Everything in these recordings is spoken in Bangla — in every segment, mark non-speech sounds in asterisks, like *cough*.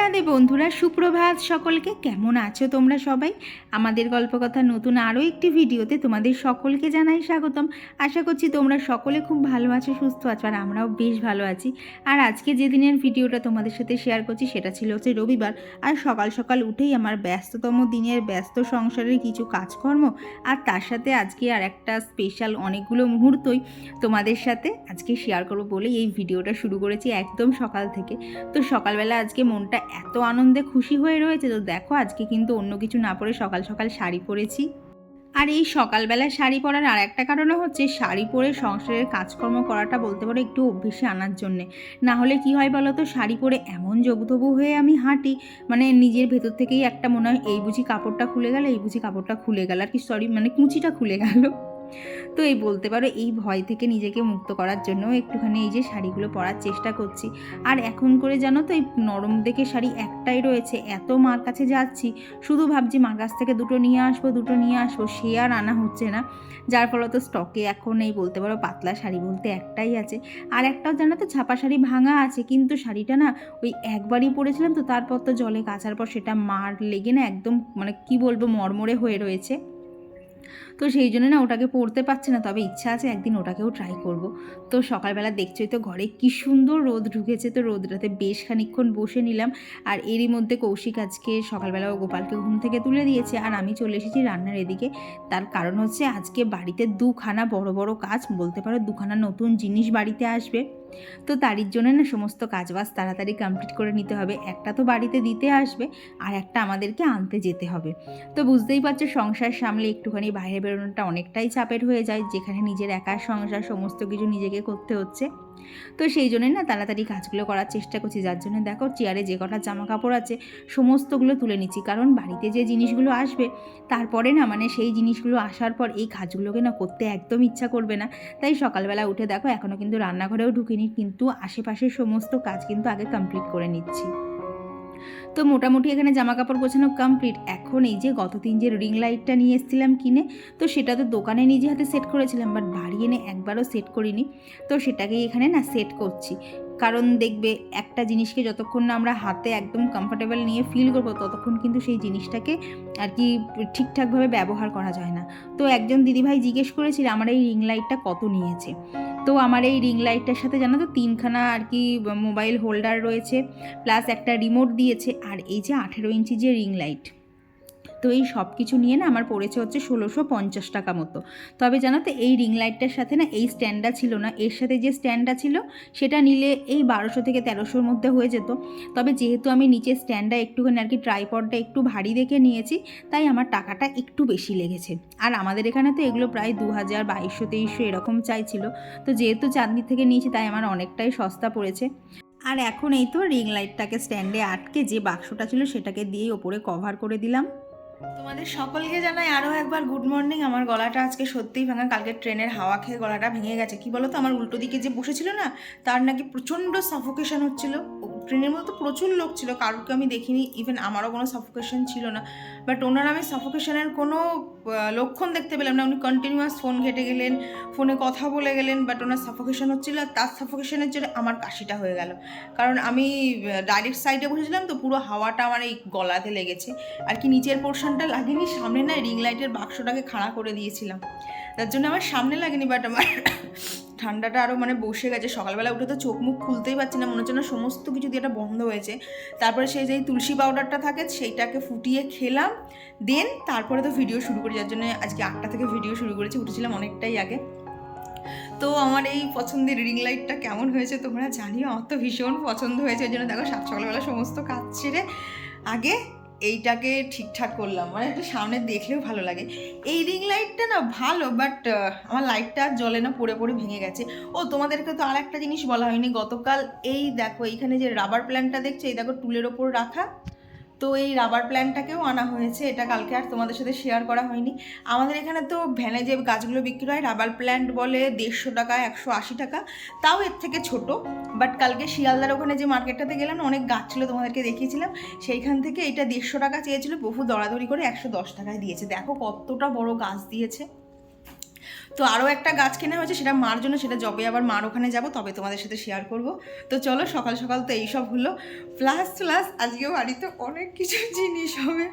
রাধে বন্ধুরা, সুপ্রভাত। সকলকে কেমন আছো তোমরা সবাই? আমাদের গল্পকথা নতুন আরও একটি ভিডিওতে তোমাদের সকলকে জানাই স্বাগতম। আশা করছি তোমরা সকলে খুব ভালো আছো, সুস্থ আছো, আর আমরাও বেশ ভালো আছি। আর আজকে যে দিনের ভিডিওটা তোমাদের সাথে শেয়ার করছি, সেটা ছিল হচ্ছে রবিবার। আর সকাল সকাল উঠেই আমার ব্যস্ততম দিনের ব্যস্ত সংসারের কিছু কাজকর্ম। আর তার সাথে আজকে আর একটা স্পেশাল অনেকগুলো মুহূর্তই তোমাদের সাথে আজকে শেয়ার করব বলে এই ভিডিওটা শুরু করেছি একদম সকাল থেকে। তো সকালবেলা আজকে মনটা এত আনন্দে খুশি হয়ে রয়েছে। তো দেখো, আজকে কিন্তু অন্য কিছু না পরে সকাল সকাল শাড়ি পরেছি। আর এই সকালবেলা শাড়ি পরার আর একটা কারণও হচ্ছে, শাড়ি পরে সংসারের কাজকর্ম করাটা বলতে পারো একটু অভ্যেসে আনার জন্যে। না হলে কি হয় বলো তো, শাড়ি পরে এমন জবুতবু হয়ে আমি হাঁটি মানে নিজের ভেতর থেকেই একটা মনে হয়, এই বুঝি কাপড়টা খুলে গেল, এই বুঝি কাপড়টা খুলে গেল। আর কি সরি মানে কুঁচিটা খুলে গেল। তো এই বলতে পারো, এই ভয় থেকে নিজেকে মুক্ত করার জন্য একটুখানি এই যে শাড়িগুলো পরার চেষ্টা করছি। আর এখন করে জানো তো, এই নরম দেখে শাড়ি একটাই রয়েছে, এত মার কাছে যাচ্ছি, শুধু ভাবছি মার কাছ থেকে দুটো নিয়ে আসব, দুটো নিয়ে আসব, সে আর আনা হচ্ছে না। যার ফলত স্টকে এখন এই বলতে পারো পাতলা শাড়ি বলতে একটাই আছে। আর একটাও জানো তো, ছাপা শাড়ি ভাঙা আছে, কিন্তু শাড়িটা না ওই একবারই পরেছিলাম তো, তারপর তো জলে কাচার পর সেটা মার লেগে না একদম মানে কি বলব, মরমরে হয়ে রয়েছে। তো সেই জন্য না ওটাকে পড়তে পারছে না, তবে ইচ্ছা আছে একদিন ওটাকেও ট্রাই করব। তো সকালবেলা দেখছোই তো ঘরে কি সুন্দর রোদ ঢুকেছে, তো রোদটাতে বেশ খানিক্ষণ বসে নিলাম। আর এরই মধ্যে কৌশিক আজকে সকালবেলা ও গোপালকে ঘুম থেকে তুলে দিয়েছে, আর আমি চলে এসেছি রান্নার এদিকে। তার কারণ হচ্ছে আজকে বাড়িতে দুখানা বড় বড় কাজ, বলতে পারো দুখানা নতুন জিনিস বাড়িতে আসবে। তো তারই জন্য না সমস্ত কাজবাজ তাড়াতাড়ি কমপ্লিট করে নিতে হবে। একটা তো বাড়িতে দিতে আসবে, আর একটা আমাদেরকে আনতে যেতে হবে। তো বুঝতেই পারছ সংসার সামলে একটুখানি বাইরে বেরোনোটা অনেকটাই চাপের হয়ে যায়, যেখানে নিজের একার সংসার সমস্ত কিছু নিজেকে করতে হচ্ছে। তো সেই জন্যই না তাড়াতাড়ি কাজগুলো করার চেষ্টা করছি। যার জন্য দেখো চেয়ারে যে কটা জামা কাপড় আছে, সমস্তগুলো তুলে নিচ্ছি। কারণ বাড়িতে যে জিনিসগুলো আসবে, তারপরে না মানে সেই জিনিসগুলো আসার পর এই কাজগুলোকে না করতে একদম ইচ্ছা করবে না। তাই সকালবেলা উঠে দেখো এখনও কিন্তু রান্নাঘরেও ঢুকিনি, কিন্তু আশেপাশের সমস্ত কাজ কিন্তু আগে কমপ্লিট করে নিচ্ছি। তো মোটামুটি এখানে জামা কাপড় গোছানো কমপ্লিট এখন এই যে গত দিন যে রিং লাইটটা নিয়ে এসেছিলাম কিনে, তো সেটা তো দোকানে নিজে হাতে সেট করেছিলাম বাট বাড়ি এনে একবারও সেট করিনি। তো সেটাকেই এখানে না সেট করছি। কারণ দেখবে একটা জিনিসকে যতক্ষণ না আমরা হাতে একদম কমফোর্টেবল নিয়ে ফিল করব, ততক্ষণ কিন্তু সেই জিনিসটাকে আর কি ঠিকঠাকভাবে ব্যবহার করা যায় না। তো একজন দিদিভাই জিজ্ঞেস করেছিল, আমার এই রিং লাইটটা কত নিয়েছে? তো আমার এই রিং লাইটটার সাথে জানো তো তিনখানা আর কি মোবাইল হোল্ডার রয়েছে প্লাস একটা রিমোট দিয়েছে, আর এই যে আঠেরো ইঞ্চি যে রিং লাইট তো এই সব কিছু নিয়ে না আমার পড়েছে হচ্ছে ষোলোশো পঞ্চাশ টাকা মতো। তবে জানো তো এই রিং লাইটটার সাথে না এই স্ট্যান্ডটা ছিল না। এর সাথে যে স্ট্যান্ডটা ছিল, সেটা নিলে এই বারোশো থেকে তেরোশোর মধ্যে হয়ে যেত। তবে যেহেতু আমি নিচে স্ট্যান্ডটা একটুখানি আর কি ট্রাইপডটা একটু ভারী দেখে নিয়েছি, তাই আমার টাকাটা একটু বেশি লেগেছে। আর আমাদের এখানে তো এগুলো প্রায় দু হাজার বাইশশো তেইশশো এরকম চাইছিল। তো যেহেতু চাঁদনি থেকে নিয়েছি, তাই আমার অনেকটাই সস্তা পড়েছে। আর এখন এই তো রিং লাইটটাকে স্ট্যান্ডে আটকে যে বাক্সটা ছিল, সেটাকে দিয়েই ওপরে কভার করে দিলাম। তোমাদের সকলকে জানাই আরও একবার গুড মর্নিং আমার গলাটা আজকে সত্যিই ভাঙা। কালকে ট্রেনের হাওয়া খেয়ে গলাটা ভেঙে গেছে। কি বলো তো আমার উল্টো দিকে যে বসেছিল না, তার নাকি প্রচণ্ড সাফোকেশন হচ্ছিল। ট্রেনের মধ্যে তো প্রচুর লোক ছিল, কারোকে আমি দেখিনি ইভেন আমারও কোনো সাফোকেশন ছিল না। বাট ওনার আমি সাফোকেশনের কোনো লক্ষণ দেখতে পেলাম না। উনি কন্টিনিউয়াস ফোন ঘেটে গেলেন ফোনে কথা বলে গেলেন বাট ওনার সাফোকেশন হচ্ছিল আর তার সাফোকেশনের জন্য আমার কাশিটা হয়ে গেল। কারণ আমি ডাইরেক্ট সাইডে বসেছিলাম তো পুরো হাওয়াটা আমার এই গলাতে লেগেছে। আর কি নিচের পোর্শনটা লাগেনি, সামনে না রিং লাইটের বাক্সটাকে খাড়া করে দিয়েছিলাম। তার জন্য আমার সামনে লাগেনি বাট আমার ঠান্ডাটা আরও মানে বসে গেছে। সকালবেলা উঠে তো চোখ মুখ খুলতেই পারছি না, মনে হচ্ছে না সমস্ত কিছু দিয়ে বন্ধ হয়েছে। তারপরে সেই যেই তুলসী পাউডারটা থাকে, সেইটাকে ফুটিয়ে খেলাম। দেন তারপরে তো ভিডিও শুরু করি, যার জন্য আজকে আটটা থেকে ভিডিও শুরু করেছি, উঠেছিলাম অনেকটাই আগে। তো আমার এই পছন্দের রিং লাইটটা কেমন হয়েছে তোমরা জানিও? আমার তো ভীষণ পছন্দ হয়েছে, ওই জন্য দেখো সাত সকালবেলা সমস্ত কাজ ছেড়ে আগে এইটাকে ঠিকঠাক করলাম। মানে একটু সামনে দেখলেও ভালো লাগে। এই রিং লাইটটা না ভালো বাট আমার লাইটটা আর জলে না পড়ে পড়ে ভেঙে গেছে। ও, তোমাদেরকে তো আর একটা জিনিস বলা হয়নি। গতকাল এই দেখো, এইখানে যে রাবার প্ল্যান্টটা দেখছে, এই দেখো, টুলের ওপর রাখা। তো এই রাবার প্ল্যান্টটাকেও আনা হয়েছে, এটা কালকে আর তোমাদের সাথে শেয়ার করা হয়নি। আমাদের এখানে তো ভ্যানে যে গাছগুলো বিক্রি হয় রাবার প্ল্যান্ট বলে দেড়শো টাকা, একশো আশি টাকা, তাও এর থেকে ছোট। বাট কালকে শিয়ালদার ওখানে যে মার্কেটটাতে গেলাম, অনেক গাছ ছিল তোমাদেরকে দেখিয়েছিলাম, সেইখান থেকে এটা দেড়শো টাকা চেয়েছিল, বহু দরাদরি করে একশো দশ টাকায় দিয়েছে। দেখো কতটা বড় গাছ দিয়েছে। তো আরও একটা গাছ কেনা হয়েছে, সেটা মার জন্য, সেটা যবে আবার মার ওখানে যাব, তবে তোমাদের সাথে শেয়ার করব। তো চলো, সকাল সকাল তো এইসব হলো প্লাস প্লাস আজকে বাড়িতে অনেক কিছু *laughs* জিনিস হবে।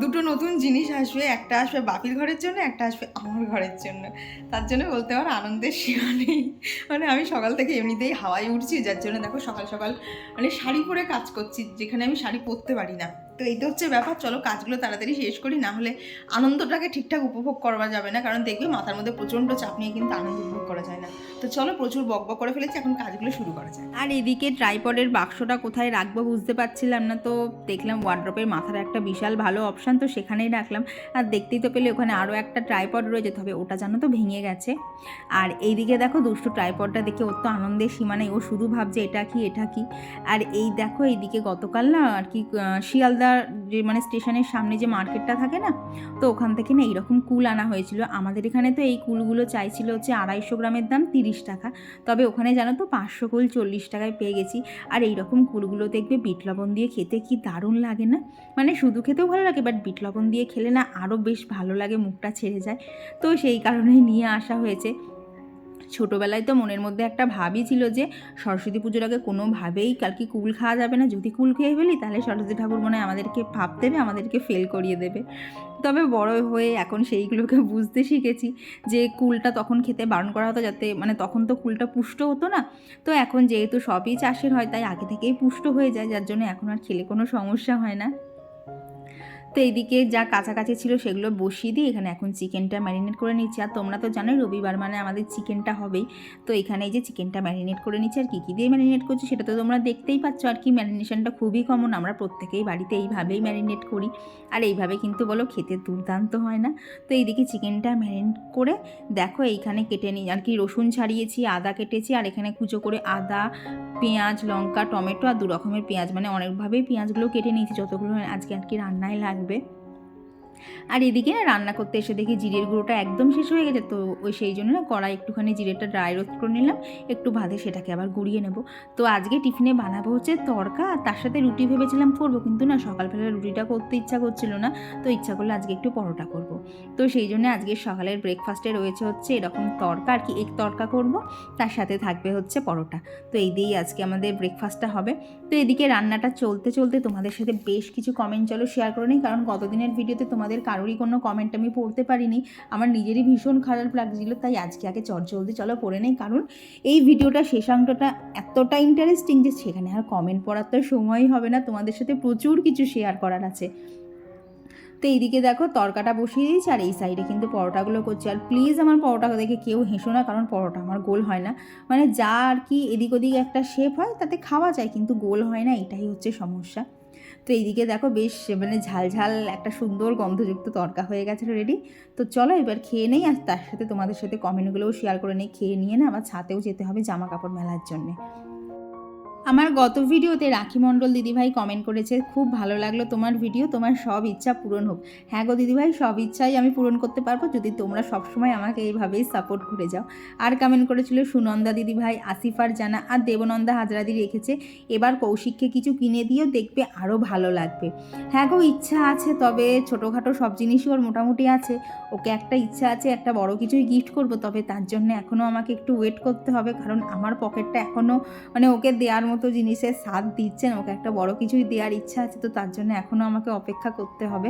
দুটো নতুন জিনিস আসবে, একটা আসবে বাপির ঘরের জন্য, একটা আসবে আমার ঘরের জন্য। তার জন্য বলতে পারো আনন্দের সীমা নেই। মানে আমি সকাল থেকে এমনিতেই হাওয়ায় উঠছি, যার জন্য দেখো সকাল সকাল মানে শাড়ি পরে কাজ করছি, যেখানে আমি শাড়ি পরতে পারি না। তো এইটা হচ্ছে ব্যাপার চলো কাজগুলো তাড়াতাড়ি শেষ করি না হলে আনন্দটাকে ঠিকঠাক উপভোগ করা যাবে না কারণ দেখবে মাথার মধ্যে প্রচণ্ড চাপ নিয়ে কিন্তু আনন্দ উপভোগ করা যায় না। তো চলো প্রচুর বক করে ফেলেছি এখন কাজগুলো শুরু করা যায় আর এদিকে ট্রাইপডের বাক্সটা কোথায় রাখব বুঝতে পারছিলাম না তো দেখলাম ওয়ার্ড্রপের মাথার একটা বিশাল ভালো অপশান তো সেখানেই রাখলাম। আর দেখতেই তো পেলে ওখানে আরও একটা ট্রাইপড রয়েছে তবে ওটা জানো তো ভেঙে গেছে। আর এইদিকে দেখো দুষ্টু ট্রাইপডটা দেখে ওর তো আনন্দের সীমা নেই ও শুধু ভাবছে এটা কি এটা কি। আর এই দেখো এইদিকে গতকাল না আর কি আহ, শিয়ালদার যে মানে স্টেশনের সামনে যে মার্কেটটা থাকে না, তো ওখান থেকে না এইরকম কুল আনা হয়েছিল। আমাদের এখানে তো এই কুলগুলো চাইছিল হচ্ছে আড়াইশো গ্রামের দাম তিরিশ টাকা। তবে ওখানে জানো তো পাঁচশো কুল চল্লিশ টাকায় পেয়ে গেছি। আর এই রকম কুলগুলো দেখবে বিট লবণ দিয়ে খেতে কি দারুণ লাগে না? মানে শুধু খেতেও ভালো লাগে বাট বিট লবণ দিয়ে খেলে না আরও বেশ ভালো লাগে, মুখটা ছেড়ে যায়। তো সেই কারণেই নিয়ে আসা হয়েছে। ছোটোবেলায় তো মনের মধ্যে একটা ভাবই ছিল যে সরস্বতী পুজোর আগে কোনোভাবেই কালকে কুল খাওয়া যাবে না। যদি কুল খেয়ে ফেলি, তাহলে সরস্বতী ঠাকুর মনে হয় আমাদেরকে ভাব দেবে, আমাদেরকে ফেল করিয়ে দেবে। তবে বড় হয়ে এখন সেইগুলোকে *laughs* বুঝতে শিখেছি যে কুলটা তখন খেতে বারণ করা হতো যাতে মানে তখন তো কুলটা পুষ্ট হতো না। তো এখন যেহেতু সবই চাষের হয়, তাই আগে থেকেই পুষ্ট হয়ে যায়, যার জন্য এখন আর খেলে কোনো সমস্যা হয় না। তো এইদিকে যা কাছাকাছি ছিল সেগুলো বসিয়ে দিয়ে এখানে এখন চিকেনটা ম্যারিনেট করে নিচ্ছি। আর তোমরা তো জানোই রবিবার মানে আমাদের চিকেনটা হবেই। তো এখানে এই যে চিকেনটা ম্যারিনেট করে নিচ্ছি, আর কী কী দিয়ে ম্যারিনেট করছি সেটা তো তোমরা দেখতেই পাচ্ছ। আর কি ম্যারিনেশনটা খুবই কমন আমরা প্রত্যেকেই বাড়িতে এইভাবেই ম্যারিনেট করি। আর এইভাবে কিন্তু বলো খেতে দুর্দান্ত হয় না? তো এইদিকে চিকেনটা ম্যারিনেট করে দেখো এইখানে কেটে নিই আর কি রসুন ছাড়িয়েছি, আদা কেটেছি, আর এখানে কুচো করে আদা, পেঁয়াজ, লঙ্কা, টমেটো আর দু রকমের পেঁয়াজ। মানে অনেকভাবেই পেঁয়াজগুলো কেটে নিয়েছি যতগুলো আজকে আর কি রান্নায় লাগবে। থাকবে আর এদিকে রান্না করতে এসে দেখি জিরের গুঁড়োটা একদম শেষ হয়ে গেছে, তো ওই সেই জন্য না কড়াই একটুখানি জিরেটা ড্রাই রোস্ট করে নিলাম, একটু ভাতে সেটাকে আবার গুঁড়িয়ে নেব। তো আজকে টিফিনে বানাবো হচ্ছে তরকা আর তার সাথে রুটি ভেবেছিলাম করব, কিন্তু না সকালবেলা রুটিটা করতে ইচ্ছা করছিল না, তো ইচ্ছা করলে আজকে একটু পরোটা করব। তো সেই জন্য আজকে সকালের ব্রেকফাস্টে রয়েছে হচ্ছে এরকম তরকা আর কি এক তরকা করব, তার সাথে থাকবে হচ্ছে পরোটা। তো এই দিয়েই আজকে আমাদের ব্রেকফাস্টটা হবে। তো এদিকে রান্নাটা চলতে চলতে তোমাদের সাথে বেশ কিছু কমেন্ট চলো শেয়ার করে নিই, কারণ গতদিনের ভিডিওতে তোমাদের কারোরই কোনো কমেন্ট আমি পড়তে পারিনি। আমার নিজেরই ভীষণ খারাপ লাগছিল, তাই আজকে আগে চট জলদি চলো পড়ে নেই, কারণ এই ভিডিওটা শেষাংশটা এতটা ইন্টারেস্টিং যে সেখানে আর কমেন্ট পড়ার তো সময়ই হবে না, তোমাদের সাথে প্রচুর কিছু শেয়ার করার আছে। তো এইদিকে দেখো, তরকাটা বসিয়ে দিয়েছি, আর এই সাইডে কিন্তু পরোটাগুলো করছি। আর প্লিজ আমার পরোটা দেখে কেউ হেসো না, কারণ পরোটা আমার গোল হয় না। মানে যা আর কি এদিক ওদিক একটা শেপ হয়, তাতে খাওয়া যায়, কিন্তু গোল হয় না, এটাই হচ্ছে সমস্যা। তো এইদিকে দেখো বেশ মানে ঝালঝাল ঝাল একটা সুন্দর গন্ধযুক্ত তরকা হয়ে গেছে রেডি তো চলো এবার খেয়ে নেই আর তার সাথে তোমাদের সাথে কমেন্টগুলোও শেয়ার করে নিই। খেয়ে নিয়ে না আমার ছাতেও যেতে হবে জামা কাপড় মেলার জন্যে। আমার গত ভিডিওতে রাখি মণ্ডল দিদিভাই কমেন্ট করেছে, খুব ভালো লাগল তোমার ভিডিও তোমার সব ইচ্ছা পূরণ হোক। হ্যাঁ গো দিদিভাই, সব ইচ্ছাই আমি পূরণ করতে পারব যদি তোমরা সবসময় আমাকে এইভাবেই সাপোর্ট করে যাও। আর কমেন্ট করেছিল সুনন্দা দিদিভাই, আসিফার জানা আর দেবনন্দা হাজরাদি রেখেছে, এবার কৌশিককে কিছু কিনে দিও, দেখবে আরও ভালো লাগবে। হ্যাঁ গো, ইচ্ছা আছে তবে ছোটোখাটো সব জিনিসই ওর মোটামুটি আছে। ওকে একটা ইচ্ছা আছে, একটা বড় কিছুই গিফট করব, তবে তার জন্য এখনও আমাকে একটু ওয়েট করতে হবে, কারণ আমার পকেটটা এখনও মানে ওকে দেওয়ার মতো জিনিসের স্বাদ দিচ্ছেন, ওকে একটা বড় কিছুই দেওয়ার ইচ্ছা আছে, তো তার জন্য এখনও আমাকে অপেক্ষা করতে হবে।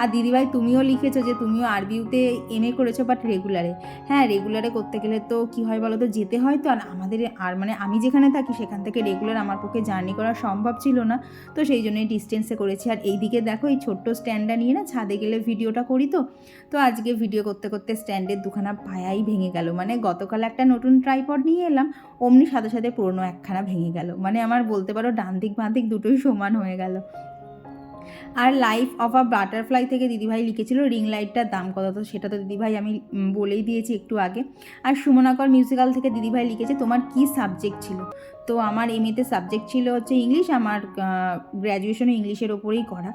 আর দিদিভাই, তুমিও লিখেছো যে তুমিও আরবিউতে এম এ করেছ বাট রেগুলারে হ্যাঁ রেগুলারে করতে গেলে তো কি হয় বলো তো যেতে হয় তো, আর আমাদের আর মানে আমি যেখানে থাকি, সেখান থেকে রেগুলার আমার পক্ষে জার্নি করা সম্ভব ছিল না, তো সেই জন্যই ডিস্টেন্সে করেছি। আর এইদিকে দেখো, এই ছোট্ট স্ট্যান্ডটা নিয়ে না, ছাদে গেলে ভিডিওটা করি তো তো আজকে ভিডিও করতে করতে স্ট্যান্ডের দুখানা পায়াই ভেঙে গেল। মানে গতকাল একটা নতুন ট্রাইপড নিয়ে এলাম, অমনি সাথে সাথে পুরনো একখানা ভেঙে গেল। মানে আমার বলতে পারো ডান দিক বাঁ দিক দুটোই সমান হয়ে গেল। আর লাইফ অফ আ বাটারফ্লাই থেকে দিদিভাই লিখেছিল রিং লাইটটার দাম কত? তো সেটা তো দিদিভাই আমি বলেই দিয়েছি একটু আগে। আর সুমনাকর মিউজিক্যাল থেকে দিদিভাই লিখেছে, তোমার কি সাবজেক্ট ছিল? তো আমার এমএতে সাবজেক্ট ছিল হচ্ছে ইংলিশ আমার গ্র্যাজুয়েশনও ইংলিশের ওপরেই করা।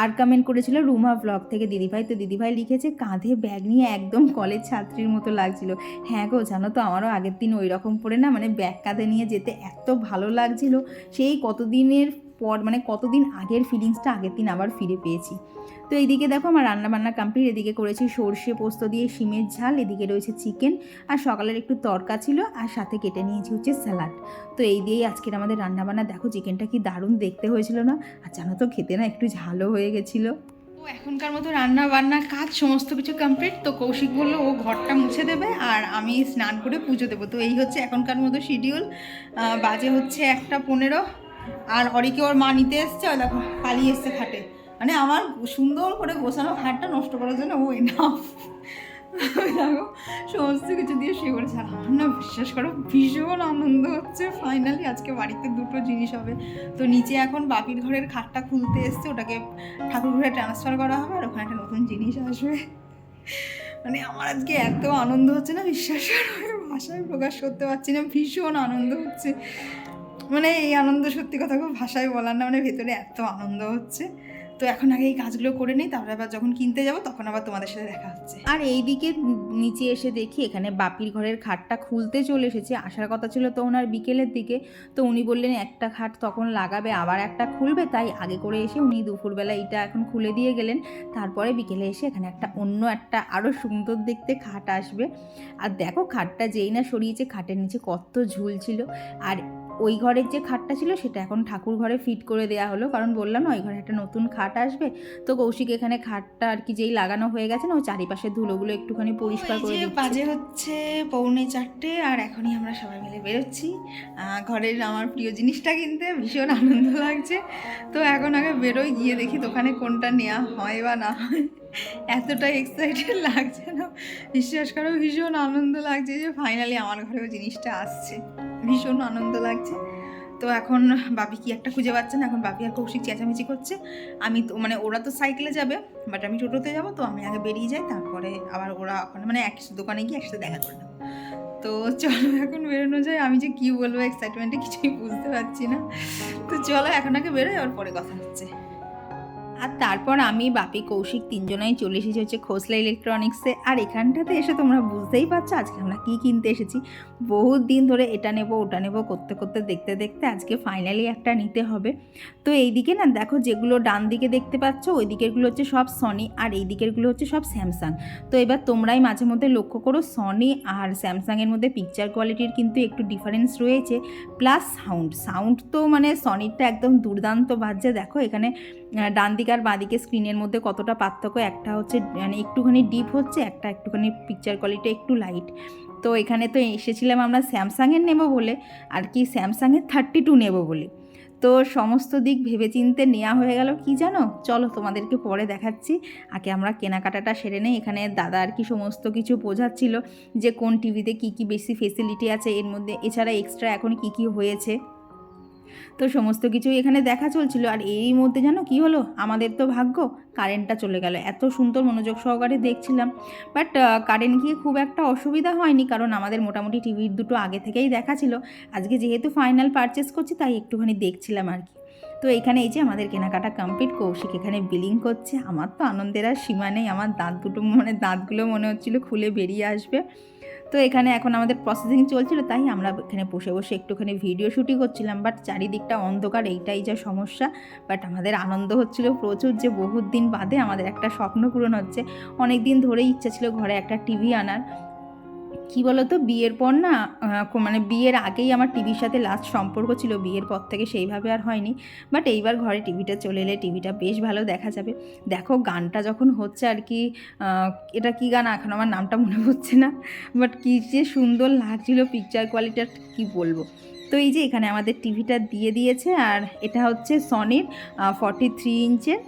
আর কমেন্ট করেছিল রুমা ব্লগ থেকে দিদিভাই, তো দিদিভাই লিখেছে, কাঁধে ব্যাগ নিয়ে একদম কলেজ ছাত্রীর মতো লাগছিল। হ্যাঁ গো, জানো তো আমারও আগের দিন ওই রকম পরে না মানে ব্যাগ কাঁধে নিয়ে যেতে এত ভালো লাগছিল। সেই কতদিনের পর মানে কতদিন আগের ফিলিংসটা আগের দিন আবার ফিরে পেয়েছি। তো এইদিকে দেখো আমার রান্না বান্না কমপ্লিট এদিকে করেছি সর্ষে পোস্ত দিয়ে শিমের ঝাল, এদিকে রয়েছে চিকেন আর সকালের একটু তরকা ছিল, আর সাথে কেটে নিয়েছি হচ্ছে স্যালাড তো এই দিয়েই আজকের আমাদের রান্নাবান্না। দেখো চিকেনটা কি দারুণ দেখতে হয়েছিল না? আর জানো তো খেতে না একটু ঝালও হয়ে গেছিল। তো এখনকার মতো রান্না বান্না কাজ, সমস্ত কিছু কমপ্লিট তো কৌশিক বলল, ও ঘরটা মুছে দেবে, আর আমি স্নান করে পুজো দেবো। তো এই হচ্ছে এখনকার মতো শিডিউল বাজে হচ্ছে একটা পনেরো। আর অরিকে ওর মা নিতে এসছে ওই দেখো, পালিয়ে এসছে খাটে। মানে আমার সুন্দর করে গোছানো খাটটা নষ্ট করার জন্য ও এনাফ দেখো, সমস্ত কিছু দিয়ে শুয়ে পড়েছে। আর আমার না বিশ্বাস করো, ভীষণ আনন্দ হচ্ছে। ফাইনালি আজকে বাড়িতে দুটো জিনিস হবে। তো নিচে এখন বাপির ঘরের খাটটা খুলতে এসছে, ওটাকে ঠাকুর ঘরে ট্রান্সফার করা হবে, আর ওখানে একটা নতুন জিনিস আসবে। মানে আমার আজকে এত আনন্দ হচ্ছে না, বিশ্বাস করো, ভাষায় প্রকাশ করতে পারছি না, ভীষণ আনন্দ হচ্ছে। মানে এই আনন্দ সত্যি কথা খুব ভাষায় বলার না মানে ভেতরে এত আনন্দ হচ্ছে। তো এখন আগে এই কাজগুলো করে নিই, তারপরে আবার যখন কিনতে যাব তখন আবার তোমাদের সাথে দেখা হচ্ছে। আর এই দিকে নিচে এসে দেখি এখানে বাপির ঘরের খাটটা খুলতে চলে এসেছে। আসার কথা ছিল তো ওনার বিকেলের দিকে। তো উনি বললেন, একটা খাট তখন লাগাবে, আবার একটা খুলবে। তাই আগে করে এসে উনি দুপুরবেলা এটা এখন খুলে দিয়ে গেলেন। তারপরে বিকেলে এসে এখানে একটা অন্য একটা আরও সুন্দর দেখতে খাট আসবে। আর দেখো খাটটা যেই না সরিয়েছে, খাটের নিচে কত ঝুল ছিল আর ওই ঘরের যে খাটটা ছিল সেটা এখন ঠাকুর ঘরে ফিট করে দেওয়া হলো। কারণ বললাম না ওই ঘরে একটা নতুন খাট আসবে। তো কৌশিক এখানে খাটটা আর কি যেই লাগানো হয়ে গেছে না ও চারিপাশে ধুলোগুলো একটুখানি পরিষ্কার করে বাজে হচ্ছে পৌনে চারটে আর এখনই আমরা সবাই মিলে বেরোচ্ছি। ঘরের আমার প্রিয় জিনিসটা কিনতে ভীষণ আনন্দ লাগছে। তো এখন আগে বেরোই গিয়ে দেখি দোকানে কোনটা নেওয়া হয় বা না হয়। এতটা এক্সাইটেড *laughs* লাগছে না। বিশ্বাস করো, ভীষণ আনন্দ লাগছে যে ফাইনালি আমার ঘরেও জিনিসটা আসছে। ভীষণ আনন্দ লাগছে। তো এখন বাপি কি একটা খুঁজে পাচ্ছে না? এখন বাপি আর কৌশিক চেঁচামেচি করছে। আমি তো মানে ওরা তো সাইকেলে যাবে বাট আমি টোটোতে যাব, তো আমি আগে বেরিয়ে যাই, তারপরে আবার ওরা ওখানে মানে এক দোকানে গিয়ে একসাথে দেখা করে তো চলো এখন বেরোনো যায়। আমি যে কী বলব এক্সাইটমেন্টে কিছুই বুঝতে পারছি না। তো চলো এখন আগে বেরোয় আর পরে কথা হচ্ছে। আর তারপর আমি, বাপি, কৌশিক তিনজনাই চলে এসেছি হচ্ছে খোসলা ইলেকট্রনিক্সে। আর এখানটাতে এসে তোমরা বুঝতেই পারছ আজকে আমরা কী কিনতে এসেছি। বহুত দিন ধরে এটা নেব, ওটা নেব করতে করতে, দেখতে দেখতে আজকে ফাইনালি একটা নিতে হবে। তো এই দিকে না দেখো যেগুলো ডান দিকে দেখতে পাচ্ছ ওই দিকেরগুলো হচ্ছে সব সনি আর এই দিকেরগুলো হচ্ছে সব স্যামসাং তো এবার তোমরাই মাঝে মধ্যে লক্ষ্য করো সনি আর স্যামসাংয়ের মধ্যে পিকচার কোয়ালিটির কিন্তু একটু ডিফারেন্স রয়েছে প্লাস সাউন্ড সাউন্ড তো মানে সনিরটা একদম দুর্দান্ত বাজছে। দেখো এখানে ডান দিক আর বাঁদিকে স্ক্রিনের মধ্যে কতটা পার্থক্য, একটা হচ্ছে মানে একটুখানি ডিপ হচ্ছে, একটা একটুখানি পিকচার কোয়ালিটি একটু লাইট তো এখানে তো এসেছিলাম আমরা স্যামসাংয়ের নেব বলে, আর কি স্যামসাংয়ের থার্টি টু নেব বলে। তো সমস্ত দিক ভেবেচিন্তে নেওয়া হয়ে গেল, কি জানো? চলো তোমাদেরকে পরে দেখাচ্ছি। আগে আমরা কেনাকাটাটা সেরে নেই, এখানে দাদা আর কি সমস্ত কিছু বোঝাচ্ছিল যে কোন টিভিতে কি কি বেশি ফেসিলিটি আছে, এর মধ্যে এছাড়া এক্সট্রা এখন কি কি হয়েছে। তো সমস্ত কিছুই এখানে দেখা চলছিল। আর এই মধ্যে জানো কি হলো? আমাদের তো ভাগ্য কারেন্টটা চলে গেল। এত সুন্দর মনোযোগ সহকারে দেখছিলাম। বাট কারেন্ট গিয়ে খুব একটা অসুবিধা হয়নি, কারণ আমাদের মোটামুটি টিভির দুটো আগে থেকেই দেখা ছিল। আজকে যেহেতু ফাইনাল পারচেস করছি, তাই একটুখানি দেখছিলাম আর কি। তো এখানে এই যে আমাদের কেনাকাটা কমপ্লিট কৌশিক এখানে বিলিং করছে। আমার তো আনন্দের আর সীমা নেই। আমার দাঁত দুটো মানে দাঁতগুলো মনে হচ্ছিল খুলে বেরিয়ে আসবে। তো এখানে এখন আমাদের প্রসেসিং চলছিল, তাই আমরা এখানে বসে বসে একটুখানি ভিডিও শুটিং করছিলাম বাট চারিদিকটা অন্ধকার, এইটাই যা সমস্যা। বাট আমাদের আনন্দ হচ্ছিল প্রচুর যে বহুত দিন বাদে আমাদের একটা স্বপ্ন পূরণ হচ্ছে। অনেক দিন ধরেই ইচ্ছা ছিল ঘরে একটা টিভি আনার। কি বলতো, বিয়ের পর না মানে বিয়ের আগেই আমার টিভির সাথে লাস্ট সম্পর্ক ছিল, বিয়ের পর থেকে সেইভাবে আর হয়নি। বাট এইবার ঘরে টিভিটা চলে এলে টিভিটা বেশ ভালো দেখা যাবে। দেখো, গানটা যখন হচ্ছে আর কি এটা কি গান? এখন আমার নামটা মনে হচ্ছে না। বাট কী যে সুন্দর লাগছিল পিকচার কোয়ালিটিটা কি বলব? তো এই যে এখানে আমাদের টিভিটা দিয়ে দিয়েছে, আর এটা হচ্ছে সনির ফর্টি থ্রি ইঞ্চের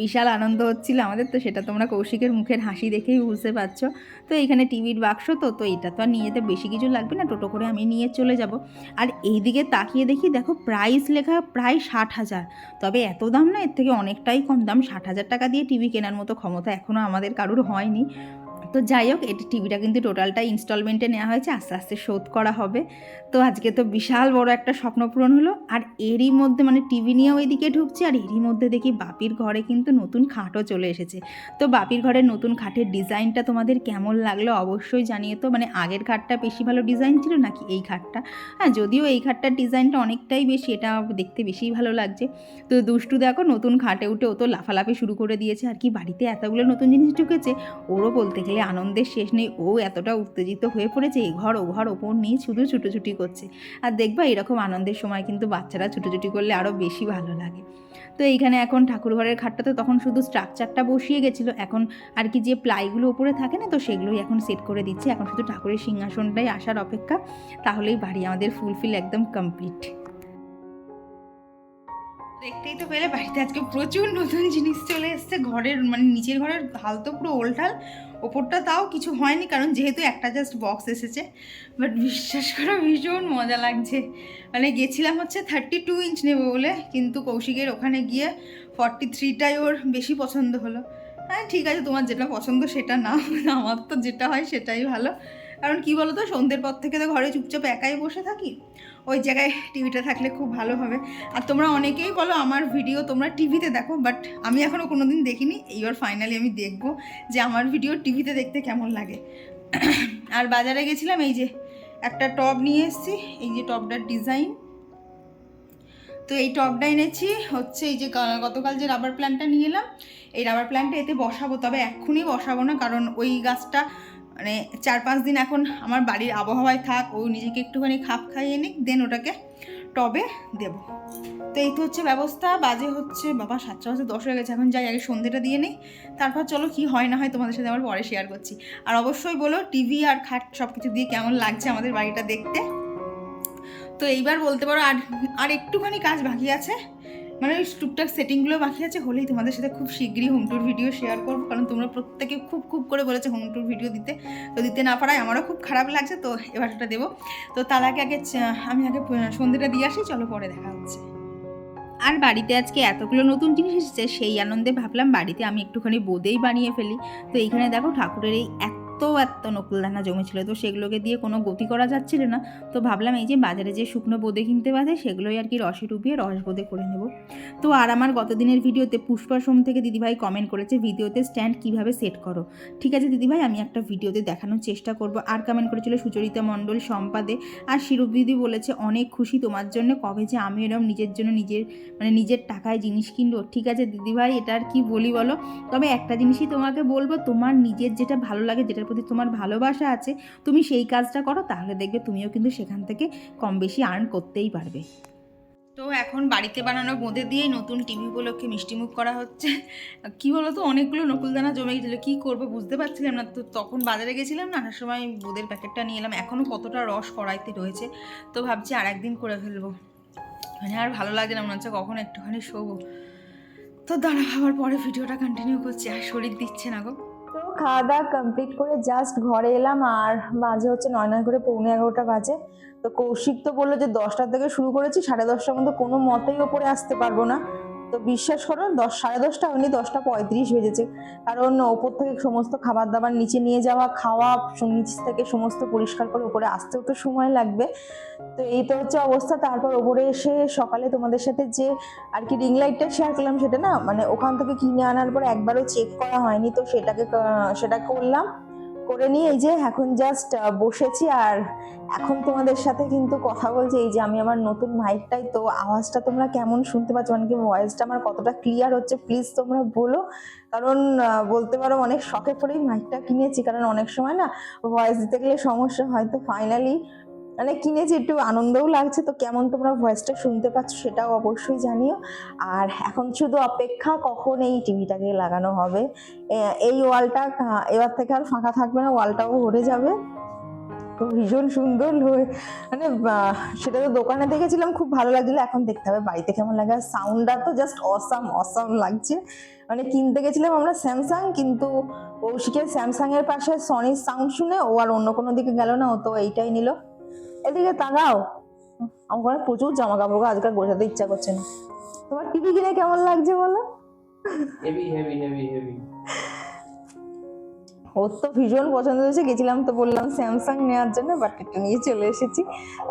বিশাল আনন্দ হচ্ছিল আমাদের, তো সেটা তোমরা কৌশিকের মুখের হাসি দেখেই বুঝতে পারছ। তো এখানে টিভির বাক্স তো তো এটা তো আর নিয়ে যেতে বেশি কিছু লাগবে না, টোটো করে আমি নিয়ে চলে যাব। আর এইদিকে তাকিয়ে দেখি, দেখো প্রাইস লেখা প্রায় ষাট হাজার। তবে এত দাম না, এর থেকে অনেকটাই কম দাম। ষাট হাজার টাকা দিয়ে টিভি কেনার মতো ক্ষমতা এখনও আমাদের কারুর হয়নি। তো যাই হোক, এটি টিভিটা কিন্তু টোটালটা ইনস্টলমেন্টে নেওয়া হয়েছে। আস্তে আস্তে শোধ করা হবে। তো আজকে তো বিশাল বড় একটা স্বপ্ন পূরণ হলো। আর এরই মধ্যে মানে টিভি নিয়েও এদিকে ঢুকছে, আর এরই মধ্যে দেখি বাপির ঘরে কিন্তু নতুন খাটও চলে এসেছে। তো বাপির ঘরের নতুন খাটের ডিজাইনটা তোমাদের কেমন লাগল অবশ্যই জানিয়ে তো মানে আগের খাটটা বেশি ভালো ডিজাইন ছিল নাকি এই খাটটা? হ্যাঁ যদিও এই খাটটার ডিজাইনটা অনেকটাই বেশি, এটা দেখতে বেশিই ভালো লাগছে। তো দুষ্টু দেখো নতুন খাটে উঠে ও তো লাফালাফি শুরু করে দিয়েছে। আর কি বাড়িতে এতগুলো নতুন জিনিস ঢুকেছে, ওরও বলতে গেলে আনন্দের শেষ নেই। ও এতটা উত্তেজিত হয়ে পড়েছে, এই ঘর ও ঘর ওপর নিয়ে শুধু ছুটোছুটি করছে। আর দেখবা এরকম আনন্দের সময় কিন্তু বাচ্চারা ছুটোছুটি করলে আরও বেশি ভালো লাগে। তো এইখানে এখন ঠাকুর ঘরের খাটটা তো তখন শুধু স্ট্রাকচারটা বসিয়ে গেছিল। এখন আর কি যে প্লাইগুলো উপরে থাকে না, তো সেগুলোই এখন সেট করে দিচ্ছে। এখন শুধু ঠাকুরের সিংহাসনটাই আসার অপেক্ষা। তাহলেই বাড়ি আমাদের ফুলফিল একদম কমপ্লিট দেখতেই তো পেলে, বাড়িতে আজকে প্রচুর নতুন জিনিস চলে এসছে। ঘরের মানে নিচের ঘরের হাল তো পুরো ওলঠাল ওপরটা তাও কিছু হয়নি, কারণ যেহেতু একটা জাস্ট বক্স এসেছে। বাট বিশ্বাস করো, ভীষণ মজা লাগছে। মানে গেছিলাম হচ্ছে থার্টি টু ইঞ্চ নেব বলে, কিন্তু কৌশিকের ওখানে গিয়ে ফর্টি থ্রিটাই ওর বেশি পছন্দ হলো। হ্যাঁ ঠিক আছে, তোমার যেটা পছন্দ সেটা নাও, *laughs* আমার তো যেটা হয় সেটাই ভালো। কারণ কি বলো তো সন্ধ্যের পর থেকে তো ঘরে চুপচাপ একাই বসে থাকি। ওই জায়গায় টিভিটা থাকলে খুব ভালো হবে। আর তোমরা অনেকেই বলো আমার ভিডিও তোমরা টিভিতে দেখো বাট আমি এখনও কোনো দিন দেখিনি। এইবার ফাইনালি আমি দেখব যে আমার ভিডিও টিভিতে দেখতে কেমন লাগে। আর বাজারে গেছিলাম, এই যে একটা টব নিয়ে এসেছি, এই যে টবটার ডিজাইন তো এই টবটা এনেছি, হচ্ছে এই যে গতকাল যে রাবার প্ল্যান্টটা নিয়ে এলাম, এই রাবার প্ল্যান্টটা এতে বসাবো, তবে এক্ষুনি বসাবো না, কারণ ওই গাছটা মানে চার পাঁচ দিন এখন আমার বাড়ির আবহাওয়ায় থাক, ও নিজেকে একটুখানি খাপ খাইয়ে নিক, দেন ওটাকে টবে দেব। তো এই তো হচ্ছে ব্যবস্থা, বাজে হচ্ছে, বাবা সাতটা বাজে দশ হয়ে গেছে, এখন যাই, আগে সন্ধ্যেটা দিয়ে নিই, তারপর চলো কি হয় না হয় তোমাদের সাথে আবার পরে শেয়ার করছি। আর অবশ্যই বলো টিভি আর খাট সব কিছু দিয়ে কেমন লাগছে আমাদের বাড়িটা দেখতে? তো এইবার বলতে পারো, আর আর একটুখানি কাজ বাকি আছে মানে ওই টুকটাক সেটিংগুলো বাকি আছে, হলেই তোমাদের সাথে খুব শীঘ্রই হোম ট্যুর ভিডিও শেয়ার করব। কারণ তোমরা প্রত্যেকে খুব খুব করে বলেছে হোম ট্যুর ভিডিও দিতে। তো দিতে না পারায় আমারও খুব খারাপ লাগছে, তো এবার ওটা দেবো। তো তার আগে আগে আমি আগে সন্ধ্যেটা দিয়ে আসি, চলো পরে দেখা হচ্ছে। আর বাড়িতে আজকে এতগুলো নতুন জিনিস এসেছে, সেই আনন্দে ভাবলাম বাড়িতে আমি একটুখানি বোঁদেই বানিয়ে ফেলি। তো এইখানে দেখো ঠাকুরের এই এত এত নকুলদানা জমেছিল, তো সেগুলোকে দিয়ে কোনো গতি করা যাচ্ছিল না। তো ভাবলাম এই যে বাজারে যে শুকনো বোঁদে কিনতে পারে সেগুলোই আর কি রসে ডুবিয়ে রস বোঁদে করে নেব। তো আর আমার গত দিনের ভিডিওতে পুষ্পাসম থেকে দিদিভাই কমেন্ট করেছে, ভিডিওতে স্ট্যান্ড কীভাবে সেট করো? ঠিক আছে দিদিভাই, আমি একটা ভিডিওতে দেখানোর চেষ্টা করব। আর কমেন্ট করেছিল সুচরিতা মণ্ডল সম্পাদে আর শিরূপ দিদি বলেছে, অনেক খুশি তোমার জন্য, কবে যে আমি এরকম নিজের জন্য নিজের মানে নিজের টাকায় জিনিস কিনবো? ঠিক আছে দিদিভাই, এটা আর কি বলি বলো? তবে একটা জিনিসই তোমাকে বলব, তোমার নিজের যেটা ভালো লাগে, যেটার প্রতি তোমার ভালোবাসা আছে, তুমি সেই কাজটা করো, তাহলে দেখবে তুমিও কিন্তু সেখান থেকে কম বেশি আর্ন করতেই পারবে। তো এখন বাড়িতে বানানো বোঁদে দিয়েই নতুন টিভি উপলক্ষে মিষ্টিমুখ করা হচ্ছে। কি বলো তো অনেকগুলো নকুলদানা জমে গেছিল, কী করব বুঝতে পারছিলাম না। তো তখন বাজারে গেছিলাম না, আসার সময় বোঁদের প্যাকেটটা নিয়ে এলাম এখনও কতটা রস কড়াইতে রয়েছে, তো ভাবছি আর একদিন করে ফেলব। মানে আর ভালো লাগে না, মনে হচ্ছে কখন একটুখানি শোবো। তো দাঁড়া আবার পরে ভিডিওটা কন্টিনিউ করছি, আর শরীর দিচ্ছে না গো। খাওয়া দাওয়া কমপ্লিট করে জাস্ট ঘরে এলাম আর বাজে হচ্ছে নয় নয় করে পৌনে এগারোটা বাজে। তো কৌশিক তো বলল যে দশটা থেকে শুরু করেছি, সাড়ে দশটার মধ্যে কোনো মতেই ওপরে আসতে পারব না। তো বিশ্বাস করো, দশ, সাড়ে দশটা হয়নি, দশটা পঁয়ত্রিশ বেজেছে। কারণ ওপর থেকে সমস্ত খাবার দাবার নিচে নিয়ে যাওয়া, খাওয়া, নিচ থেকে সমস্ত পরিষ্কার করে উপরে আসতেও তো সময় লাগবে। তো এই তো হচ্ছে অবস্থা। তারপর ওপরে এসে সকালে তোমাদের সাথে যে আর কি রিং লাইটটা শেয়ার করলাম সেটা না মানে ওখান থেকে কিনে আনার পর একবারও চেক করা হয়নি, তো সেটাকে সেটা করলাম। করে নিয়ে এই যে এখন জাস্ট বসেছি আর এখন তোমাদের সাথে কিন্তু কথা বলছি। এই যে আমি আমার নতুন মাইকটাই তো আওয়াজটা তোমরা কেমন শুনতে পাচ্ছ? মানে কি ভয়েসটা আমার কতটা ক্লিয়ার হচ্ছে? প্লিজ তোমরা বলো। কারণ বলতে পারো অনেক শখে পরেই মাইকটা কিনেছি। কারণ অনেক সময় না ভয়েস দিতে গেলে সমস্যা হয়। তো ফাইনালি মানে কিনেছি, একটু আনন্দও লাগছে, তো কেমন তোমরা ভয়েসটা শুনতে পাচ্ছ সেটাও অবশ্যই জানিও। আর এখন শুধু অপেক্ষা, কখন এই টিভিটাকে লাগানো হবে। এই ওয়ালটা এবার থেকে আর ফাঁকা থাকবে না, ওয়ালটাও ভরে যাবে। তো ভীষণ সুন্দর হয়ে মানে সেটা তো দোকানে দেখেছিলাম, খুব ভালো লাগছিল, এখন দেখতে হবে বাড়িতে কেমন লাগে। আর সাউন্ডটা তো জাস্ট অসাম অসাম লাগছে। মানে কিনতে গেছিলাম আমরা স্যামসাং কিন্তু কৌশিকের স্যামসাং এর পাশে সনির সাউন্ড শুনে ও আর অন্য কোনো দিকে গেল না, ও তো এইটাই নিল। এদিকে তাকাও। আমার ঘরে প্রচুর জামা কাপড় আজকাল গোছাতে ইচ্ছা করছে না। তোমার টিভি কিনে কেমন লাগছে বলো? হেভি হেভি হেভি হেভি ওর তো ভীষণ পছন্দ হয়েছে। গেছিলাম তো বললাম স্যামসাং নেওয়ার জন্য বাট এটা নিয়ে চলে এসেছি।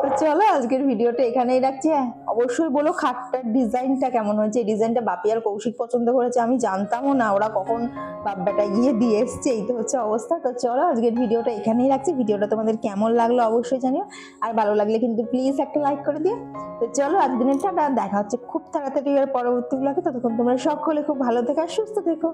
তো চলো আজকের ভিডিওটা এখানেই রাখছি। হ্যাঁ অবশ্যই বলো খাটটার ডিজাইনটা কেমন হয়েছে? এই ডিজাইনটা বাপি আর কৌশিক পছন্দ করেছে, আমি জানতামও না। ওরা কখন বাপ্পাটা গিয়ে দিয়ে এসছে, এই তো হচ্ছে অবস্থা। তো চলো আজকের ভিডিওটা এখানেই রাখছি। ভিডিওটা তোমাদের কেমন লাগল অবশ্যই জানিও। আর ভালো লাগলে কিন্তু প্লিজ একটা লাইক করে দিও। তো চলো আজ দিনের টাটা দেখা হচ্ছে খুব তাড়াতাড়ি আর পরবর্তী ব্লগে ততক্ষণ তোমরা সকলে খুব ভালো থেকো আর সুস্থ থেকো।